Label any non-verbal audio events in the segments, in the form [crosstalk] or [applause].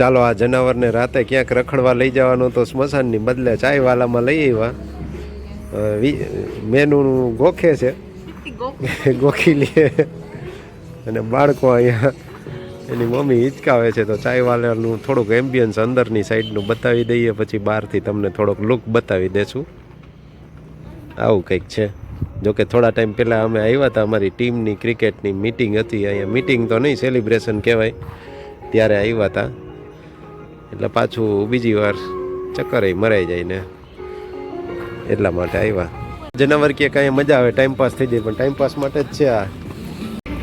ચાલો આ જનાવરને રાતે ક્યાંક રખડવા લઈ જવાનું તો સ્મશાનની બદલે ચાયવાલામાં લઈ આવ્યા. મેનુનું ગોખે છે. [laughs] ગોખી. લે. અને બાળકો અહીંયા એની મમ્મી હિચકાવે છે તો ચાયવાલાનું થોડુંક એમ્બિયન્સ અંદરની સાઈડનું બતાવી દઈએ પછી બહારથી તમને થોડોક લુક બતાવી દેશું. આવું કંઈક છે. જોકે થોડા ટાઈમ પહેલાં અમે આવ્યા હતા અમારી ટીમની ક્રિકેટની મિટિંગ હતી. અહીંયા મિટિંગ તો નહીં સેલિબ્રેશન કહેવાય. ત્યારે આવ્યા હતા. એટલે પાછું બીજી વાર ચક્કરે મરાઈ જાય ને એટલા માટે આવ્યા જનાવર કે કાંઈ મજા આવે ટાઈમ પાસ થઈ જાય, પણ ટાઈમ પાસ માટે જ છે આ.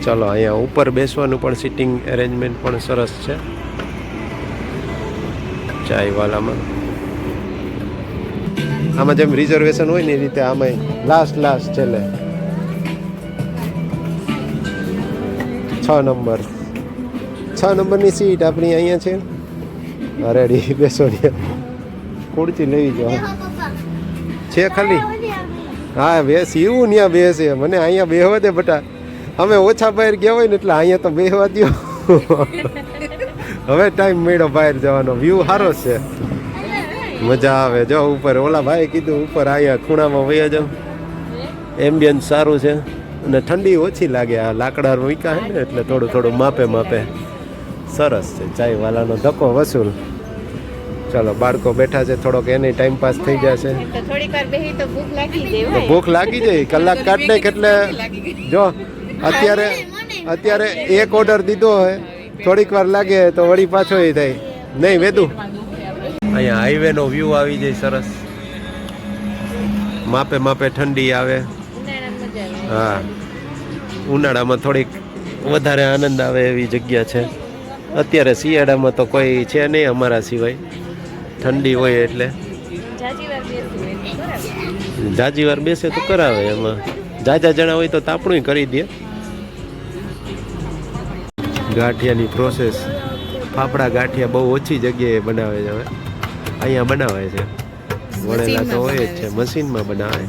ચલો, અહીંયા ઉપર બેસવાનું પણ સિટિંગ એરેન્જમેન્ટ પણ સરસ છે. ચાયવાલામાં આમાં જેમ રિઝર્વેશન હોય ને એ રીતે આમાં લાસ્ટ લાસ્ટ છેલ્લે. છ નંબર. છ નંબરની સીટ આપણી અહીંયા છે. રેડી, બેસો ને. લઈ જાઓ. છે ખાલી? હા બેસ એવું ત્યાં બેસે મને અહીંયા બેહવા દે બટા. અમે ઓછા બહાર ગયા હોય ને એટલે અહીંયા તો બેહવા દો હવે ટાઈમ મળ્યો બહાર જવાનો. વ્યૂ સારો છે. મજા આવે. જો, ઉપર ઓલા ભાઈ કીધું, ઉપર અહીંયા ખૂણામાં વયા જાવ એમ્બિયન્સ સારું છે. અને ઠંડી ઓછી લાગે. આ લાકડા મૂક્યા હે ને, એટલે થોડું થોડું માપે માપે સરસ છે ચાયવાલાનો ધક્કો વસૂલ. ચલો બાળકો બેઠા છે થોડોક એને ટાઈમ પાસ થઈ જશે તો થોડીક વાર બેહી તો ભૂખ લાગી જાય તો ભૂખ લાગી જાય કલાક કાઢ નાખ એટલે જો અત્યારે અત્યારે એક ઓર્ડર દીધો હોય થોડીક વાર લાગે તો વળી પાછો એ થાય. નહીં વેદું. અહીંયા હાઈવે નો વ્યૂ આવી જાય સરસ. માપે માપે ઠંડી આવે. હા. ઉનાળામાં થોડીક વધારે આનંદ આવે એવી જગ્યા છે. અત્યારે શિયાળામાં તો કોઈ છે નહીં અમારા સિવાય. ઠંડી હોય એટલે. જાજી વાર બેસવું હોય તો બરાબર જાજી વાર બેસે તો કરાવે એમાં. જાજા જણા હોય તો તાપણું કરી દે. ગાંઠિયાની પ્રોસેસ ફાફડા ગાંઠિયા બહુ ઓછી જગ્યાએ બનાવે છે હવે. અહીંયા બનાવે છે. વણેલા તો હોય જ છે. મશીનમાં બનાવે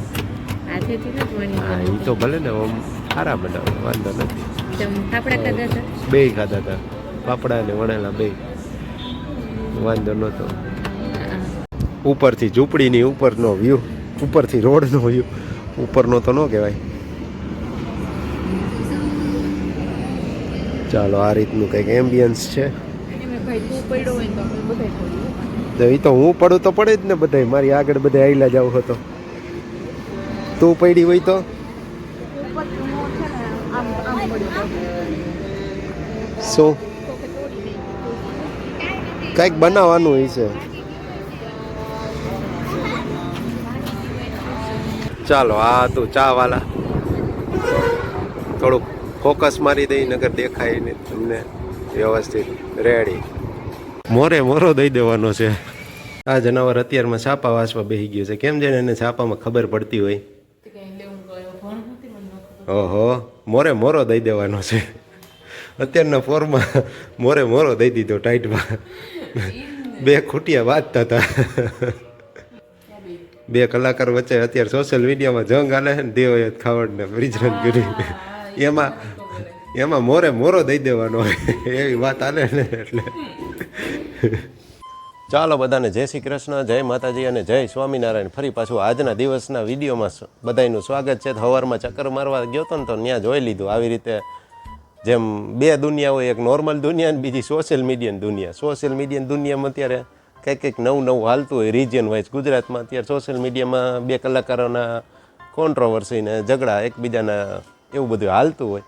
હા એ તો ભલે ને આમ સારા બનાવે વાંધો નથી. બે ખાધા હતા. ફાફડા ને વણેલા બે. વાંધો નહોતો. ઉપરથી ઝૂંપડીની ઉપરનો વ્યૂ ઉપરથી રોડનો વ્યૂ ઉપરનો તો ન કહેવાય. ચાલો આ રીતનું કંઈક એમ્બિયન્સ છે. એ તો હું પડું તો પડે જ ને બધાય. મારી આગળ બધા આઈલા જાવ હતો તું. પડી હોય તો. શું? કંઈક બનાવવાનું છે. ચાલો, આ તું ચા વાલા. થોડુંક ફોકસ મારી દઈ નગર દેખાય ને તમને વ્યવસ્થિત રેડી. મોરે મોરો દઈ દેવાનો છે. આ જનાવર અત્યારમાં છાપા વાસવા બેસી ગયું છે. કેમ છે ને એને છાપામાં ખબર પડતી હોય? ઓહો, મોરે મોરો દઈ દેવાનો છે. અત્યારના ફોરમાં મોરે મોરો દઈ દીધો ટાઈટમાં [laughs] બે ખૂટિયા વાંચતા હતા. [laughs] બે કલાકાર વચ્ચે અત્યારે સોશિયલ મીડિયામાં જંગ આલે છે ને દેવ ખાવડ ને બ્રિજરાજ ગીરી એમાં એમાં મોરે મોરો દઈ દેવાનો એવી વાત આલે ને એટલે. [laughs] ચાલો બધાને જય શ્રી કૃષ્ણ જય માતાજી અને જય સ્વામિનારાયણ. ફરી પાછું આજના દિવસના વિડીયોમાં બધાનું સ્વાગત છે. સવારમાં ચક્કર મારવા ગયો હતો ને તો ત્યાં જોઈ લીધું. આવી રીતે જેમ બે દુનિયા હોય એક નોર્મલ દુનિયા અને બીજી સોશિયલ મીડિયાની દુનિયા. સોશિયલ મીડિયાની દુનિયામાં અત્યારે કંઈક કંઈક નવું નવું હાલતું હોય રિજિયન વાઇઝ ગુજરાતમાં અત્યારે સોશિયલ મીડિયામાં બે કલાકારોના કોન્ટ્રોવર્સી ને ઝઘડા એકબીજાના એવું બધું હાલતું હોય.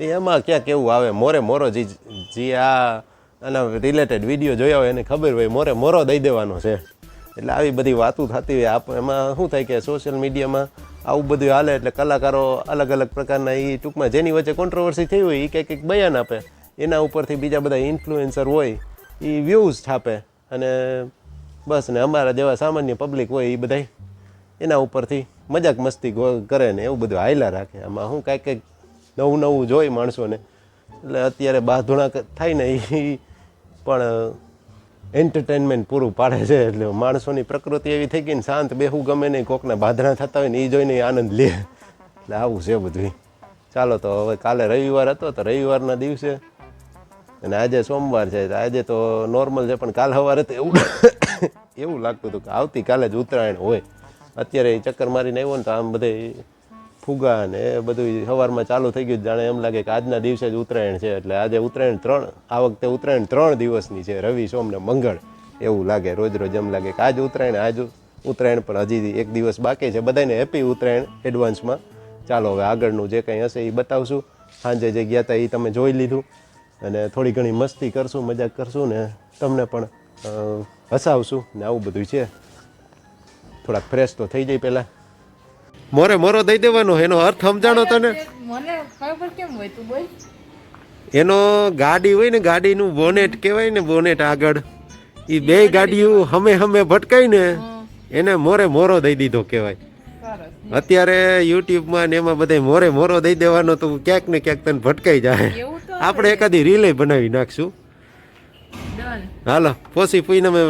એમાં ક્યાંક એવું આવે, મોરે મોરો જે જે આ આના રિલેટેડ વીડિયો જોયા હોય એને ખબર હોય, મોરે મોરો દઈ દેવાનો છે. એટલે આવી બધી વાતો થતી હોય. આપ એમાં શું થાય કે સોશિયલ મીડિયામાં આવું બધું હાલે એટલે કલાકારો અલગ અલગ પ્રકારના એ ટૂંકમાં જેની વચ્ચે કોન્ટ્રોવર્સી થઈ હોય એ કંઈક કંઈક બયાન આપે. એના ઉપરથી બીજા બધા ઇન્ફ્લુએન્સર હોય એ વ્યૂઝ છાપે. અને બસ ને અમારા જેવા સામાન્ય પબ્લિક હોય એ બધાય એના ઉપરથી મજાક મસ્તી કરે ને એવું બધું હાયલા રાખે. આમાં હું કાંઈક કંઈક નવું નવું જોઈ માણસોને. એટલે અત્યારે બાધુણા થાય ને એ પણ એન્ટરટેનમેન્ટ પૂરું પાડે છે એટલે માણસોની પ્રકૃતિ એવી થઈ ગઈ ને શાંત બેહું ગમે નહીં, કોકના બાધણા થતા હોય ને એ જોઈને આનંદ લે. એટલે આવું છે બધું ચાલો તો હવે કાલે રવિવાર હતો તો રવિવારના દિવસે અને આજે સોમવાર છે આજે તો નોર્મલ છે, પણ કાલ સવારે તો એવું [coughs] એવું લાગતું હતું કે આવતીકાલે જ ઉત્તરાયણ હોય. અત્યારે એ ચક્કર મારીને આવ્યો ને તો આમ બધે ફુગા ને એ બધું સવારમાં ચાલુ થઈ ગયું જાણે એમ લાગે કે આજના દિવસે જ ઉત્તરાયણ છે એટલે આજે ઉત્તરાયણ ત્રણ, આ વખતે ઉત્તરાયણ ત્રણ દિવસની છે, રવિ, સોમ ને મંગળ. એવું લાગે, રોજ રોજ એમ લાગે કે આજ ઉત્તરાયણ આજ ઉત્તરાયણ, પણ હજી એક દિવસ બાકી છે. બધાને હેપી ઉત્તરાયણ એડવાન્સમાં. ચાલો, હવે આગળનું જે કંઈ હશે એ બતાવશું. સાંજે જે ગયા હતા એ તમે જોઈ લીધું. અને થોડી ઘણી મસ્તી કરશું, મજાક કરશું ને તમને પણ હસાવશું ને આવું બધું છે. થોડાક ફ્રેશ તો થઈ જાય પહેલાં. મોરે મોરો દઈ દેવાનો એનો અર્થ સમજાણો તને? મને ખબર કેમ હોય તું બોલ. એનો ગાડી હોય ને ગાડીનું બોનેટ કહેવાય ને બોનેટ આગળ. એ બે ગાડીઓ હમે હમે ભટકાય ને એને મોરે મોરો દઈ દીધો કહેવાય. અત્યારે યુટ્યુબમાં ને એમાં બધા મોરે મોરો દઈ દેવાનો તો ક્યાંક ને ક્યાંક તને ભટકાઈ જાય. આપણે એકાદી રીલે બનાવી નાખશું. હાલો પોસી પૂઈને અમે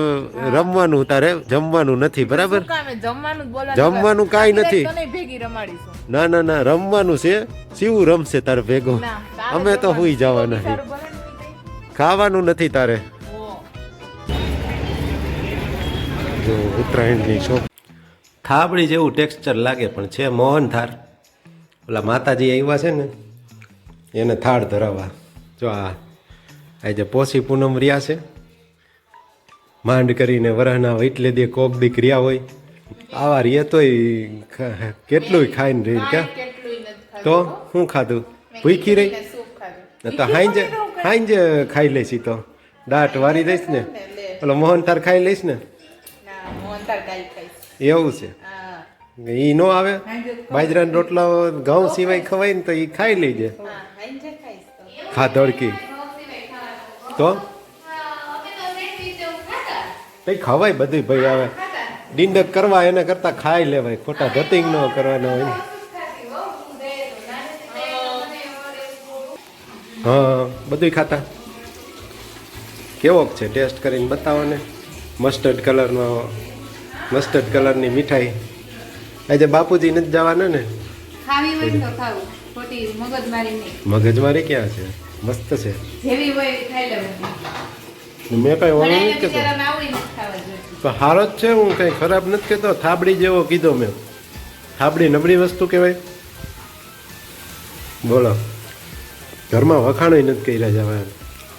રમવાનું તારે જમવાનું નથી બરાબર? જમવાનું જ કાંઈ નથી. તને ભેગી રમાડીશું. ના ના ના રમવાનું છે શિવું રમશે તારે ભેગો. અમે તો. હુઈ જવાના થાય. ખાવાનું નથી તારે. જો ઉત્તરાયણની શોપ. થાબડી જેવું ટેક્સચર લાગે પણ છે મોહન થાર. ઓલા માતાજી આવ્યા છે ને એને થાળ ધરાવવા. જો આ આજે પોસી પૂનમ રહ્યા છે. માંડ કરીને વરાહના એટલે દે કોક દીક રહ્યા હોય. આવા રીએ તોય કેટલુંય કેટલું ખાઈને રહી ક્યાં? તો શું ખાધું? ભૂખી રહી? તો હાંજે હાંજે ખાઈ. લઈશ તો. દાટ વારી દઈશ ને? ઓલો મોહન તાર ખાઈ લઈશ ને? એવું છે? એ ઈ નો આવે? બાજરાના રોટલા ઘઉં સિવાય ખવાય ને તો ઈ ખાઈ લેજે. ખાધડકી. તો કઈ ખવાય બધું ભાઈ આવે. ડીંડક કરવા એના કરતા ખાઈ લેવાય ખોટા ધતિંગ ન કરવાના હોય. ને હા બધું ખાતા. કેવોક છે ટેસ્ટ કરીને બતાવો ને મસ્ટર્ડ કલરનો મસ્ટર્ડ કલરની મીઠાઈ. આજે બાપુજી નથી જવાના ને? ખાવી હોય તો ખાવું. ખોટી મગજ મારી મગજમારી ક્યાં છે? મસ્ત છે. જેવી હોય ખાઈ લેવાની. મેં કઈ ઘણાને નથી જોઈતું. તો હારો જ છે હું કઈ ખરાબ નથી કેતો થાબડી જેવો કીધો મેં. થાબડી નબળી વસ્તુ કહેવાય. બોલો. ઘરમાં વખાણય નથી કર્યા જવા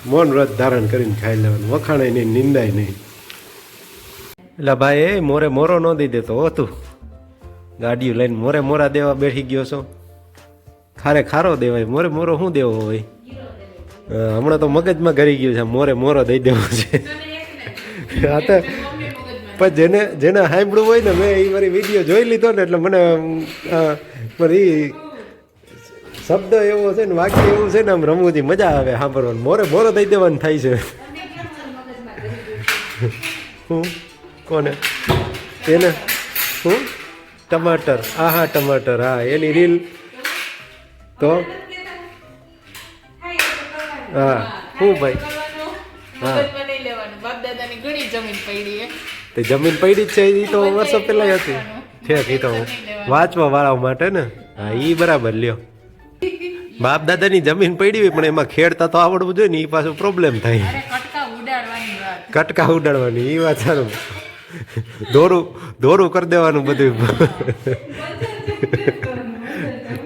મૌન વ્રત ધારણ કરીને ખાઈ લેવાનું. વખાણાય નહીં નિંદાય નહીં. એટલે ભાઈ એ મોરે મોરો ન દઈ દેતો હતું ગાડીઓ લઈને મોરે મોરા દેવા બેઠી ગયો છો. ખારે ખારો દેવાય. મોરે મોરો શું દેવો હોય? હા, હમણાં તો મગજમાં ઘરી ગયું છે. મોરે મોરો દઈ દેવો છે. આ તો પણ જેને જેને સાંભળવું હોય ને, મેં એ મારી વીડિયો જોઈ લીધો ને, એટલે મને પણ એ શબ્દ એવો છે ને, વાક્ય એવું છે ને, આમ રમૂજી મજા આવે સાંભળવાનું. મોરે મોરો દઈ દેવાનું થાય છે. હું? કોને? એને? હું? ટમાટર. આ હા ટમાટર. હા, એની રીલ તો હા શું ભાઈ? તે જમીન પડી જ છે એ તો વર્ષો પહેલા હતી. છે એ તો વાંચવા વાળા માટે ને. હા એ બરાબર લ્યો. બાપ દાદાની જમીન પડી હોય પણ એમાં ખેડતા તો આવડવું જોઈએ ને એ પાછું પ્રોબ્લેમ થાય. કટકા ઉડાડવાની કટકા ઉડાડવાની એ વાત સારું. દોરું દોરું કરી દેવાનું બધું.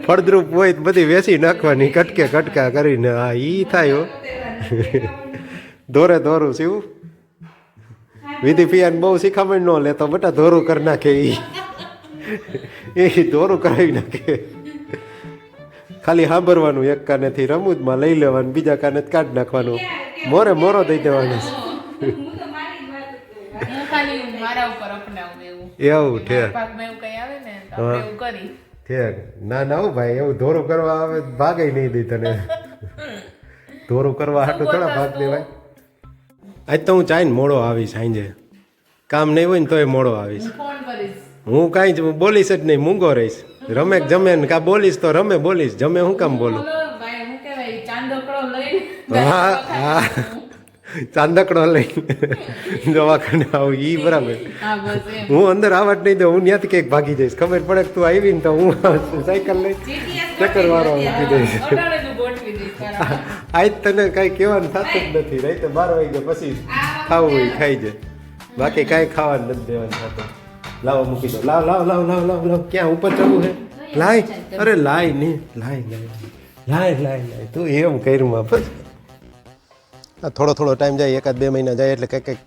ફળદ્રુપ હોય તો બધી વેસી નાખવાની કટકે કટકા કરીને. હા ઈ થાય ધોરું દોરું શું વિધિ પિયાને બહુ શીખામણ ન લે તો બટા ધોરું કરી નાખે ઈ. એ ધોરું કરાવી નાખે. ખાલી સાંભળવાનું એક કાનેથી રમૂજમાં લઈ લેવાનું બીજા કાને કાઢી નાખવાનું. મોરે મોરો દઈ દેવાનું. એવું. છે. એવું કઈ આવે ને એવું કરી. ઠેક ના ના હો ભાઈ એવું ધોરું કરવા આવે ભાગે નહીં દે તને. ધોરું કરવા હાટું થોડા ભાગ દેવાય. આજ તો હું ચાઈને મોડો આવીશ સાંજે. કામ નહીં હોય ને તોય મોડો આવીશ. હું કાંઈ જ બોલીશ જ નહીં મૂંગો રહીશ. રમે જમે ને કાં બોલીશ તો રમે બોલીશ. જમે હું કામ બોલું? હા હા ચાંદકડો લઈ દવાખાને આવું ઈ બરાબર. હા અંદર આવટ નહીં દઉં હું ત્યાંથી કંઈક ભાગી જઈશ. ખબર પડે કે તું આવી ને તો હું સાયકલ લઈ ચક્કર મારો મૂકી દઈશ. આજ તને કાંઈ કહેવાનું થતું જ નથી. રહી તો બાર વાગે પછી ખાવું હોય ખાઈ જાય. બાકી કાંઈ ખાવાનું નથી દેવાનું થતું. લાવો મૂકી દો. લાવ લાવ લાવ લાવ લાવ લાવ. ક્યાં ઉપર ચડવું હે? લાય. અરે લાય નહીં. લાય લાય લાય. લાય લાય. તું એમ કર્યું બસ થોડો થોડો ટાઈમ જાય, એકાદ બે મહિના જાય એટલે કંઈક કંઈક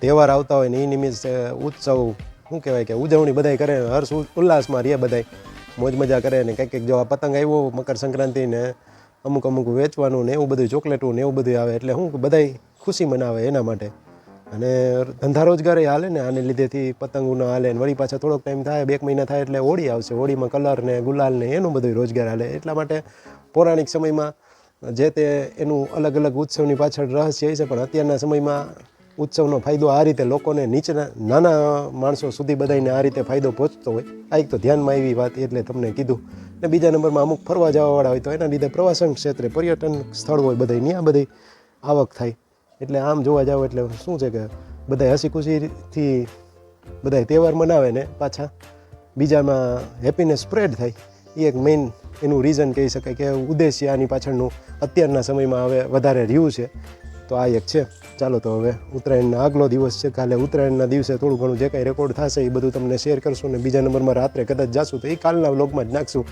તહેવાર આવતા હોય ને એ નિમિત્તે ઉત્સવ, શું કહેવાય કે, ઉજવણી બધાય કરે હર્ષ ઉલ્લાસમાં રહે બધાય. મોજ મજા કરે ને કંઈક કંઈક જો આ પતંગ આવ્યો, મકર સંક્રાંતિ ને અમુક અમુક વેચવાનું ને એવું બધું, ચોકલેટું ને એવું બધું આવે એટલે શું બધાય ખુશી મનાવે એના માટે. અને ધંધા રોજગાર હાલે ને, આને લીધેથી પતંગોનો હાલે ને, વળી પાછા થોડોક ટાઈમ થાય, બે મહિના થાય એટલે હોળી આવશે. હોળીમાં કલર ને ગુલાલ ને એનું બધું રોજગાર હાલે. એટલા માટે પૌરાણિક સમયમાં જે તે એનું અલગ અલગ ઉત્સવની પાછળ રહસ્ય છે, પણ અત્યારના સમયમાં ઉત્સવનો ફાયદો આ રીતે લોકોને નીચના નાના માણસો સુધી બધાને આ રીતે ફાયદો પહોંચતો હોય. આ એક તો ધ્યાનમાં આવી વાત એટલે તમને કીધું. ને બીજા નંબરમાં અમુક ફરવા જવાવાળા હોય તો એના લીધે પ્રવાસન ક્ષેત્રે પર્યટન સ્થળ હોય બધા ત્યાં બધી આવક થાય. એટલે આમ જોવા જાવ એટલે શું છે કે બધા હસી ખુશીથી બધા તહેવાર મનાવે ને પાછા. બીજામાં હેપીનેસ સ્પ્રેડ થાય. એ એક મેઇન એનું રીઝન કહી શકાય કે ઉદ્દેશ્ય આની પાછળનું અત્યારના સમયમાં હવે વધારે રહ્યું છે. તો આ એક છે. ચાલો તો હવે ઉત્તરાયણના આગલો દિવસ છે. કાલે ઉત્તરાયણના દિવસે થોડું ઘણું જે કાંઈ રેકોર્ડ થશે એ બધું તમને શેર કરશું ને બીજા નંબરમાં રાત્રે કદાચ જાશું તો એ કાલના વ્લોગમાં જ નાખશું.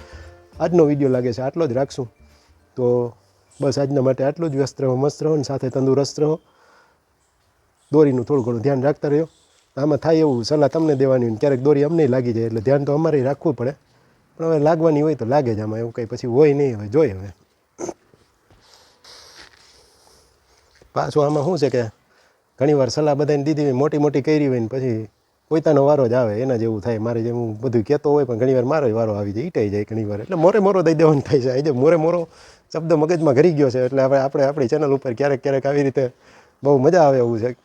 આજનો વીડિયો લાગે છે આટલો જ રાખશું. તો બસ આજના માટે આટલું જ. વ્યસ્ત રહો, મસ્ત રહો ને સાથે તંદુરસ્ત રહો. દોરીનું થોડું ઘણું ધ્યાન રાખતા રહ્યો. આમાં થાય એવું સલાહ તમને દેવાની ક્યારેક દોરી અમને લાગી જાય એટલે ધ્યાન તો અમારે રાખવું પડે. પણ હવે લાગવાની હોય તો લાગે જ આમાં, એવું કંઈ પછી હોય નહીં, હવે જોઈએ હવે. પાછું આમાં શું છે કે ઘણીવાર સલાહ બધાને દીધી હોય મોટી મોટી કરી હોય ને પછી પોતાનો વારો જ આવે, એના જેવું થાય. મારે જેમ હું બધું કહેતો હોય પણ ઘણીવાર મારો વારો આવી જાય, ઈટાઈ જાય ઘણીવાર. એટલે મોરે મોરો દઈ દેવાનું થાય છે. આજે મોરે મોરો શબ્દ મગજમાં ઘરી ગયો છે. એટલે હવે આપણે આપણી ચેનલ ઉપર ક્યારેક ક્યારેક આવી રીતે બહુ મજા આવે એવું છે.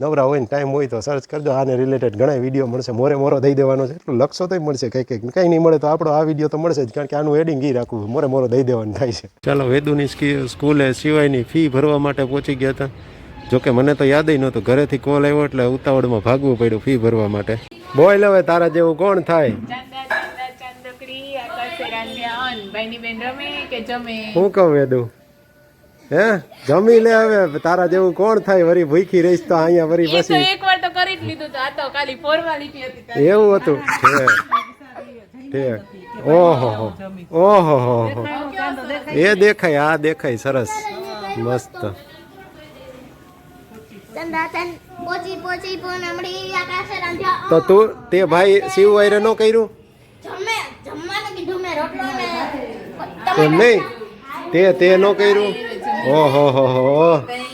નવરા હોય ને ટાઈમ હોય તો સર્ચ કરજો. આને રિલેટેડ ઘણા વીડિયો મળશે. મોરે મોરો દઈ દેવાનો છે. એટલું લખશો તો મળશે. કંઈક કંઈક કંઈ નહીં મળે તો આપણો આ વીડિયો તો મળશે જ કારણ કે આનું એડિંગ એ રાખવું મોરે મોરો દઈ દેવાનું થાય છે. ચાલો વેદુની સ્કૂલે સિવાયની ફી ભરવા માટે પહોંચી ગયા હતા. જોકે મને તો યાદ નહોતું. ઘરેથી કોલ આવ્યો એટલે ઉતાવળમાં ભાગવું પડ્યું ફી ભરવા માટે. બોલ હવે તારા જેવું કોણ થાય? ચાંદા ચાંદા ચાંદકડી આકાશે રાંધ્યા અન. ભાઈની બેન રમે કે જમે? હું કહું વેદુ? હે? જમી લે હવે. તારા જેવું કોણ થાય? વરી ભૂખી રહીશ તો અહીંયા વરી પછી. એકવાર તો કરી જ લીધું તો. આ તો ખાલી ફોર્માલિટી હતી એવું હતું? ઠીક ઓહો ઓહો હો હો. એ દેખાય આ દેખાય સરસ. મસ્ત. ચંદા ચંદ પોચી પોચી પૂનમડી આકાશે રાંધ્યા. તો તું તે ભાઈ શિવ વાયરે ન કર્યું? જમે જમવાનું કીધું મેં રોટલો ને એમ નહીં? તે તે ન કર્યું? ઓહો હો હો કઈ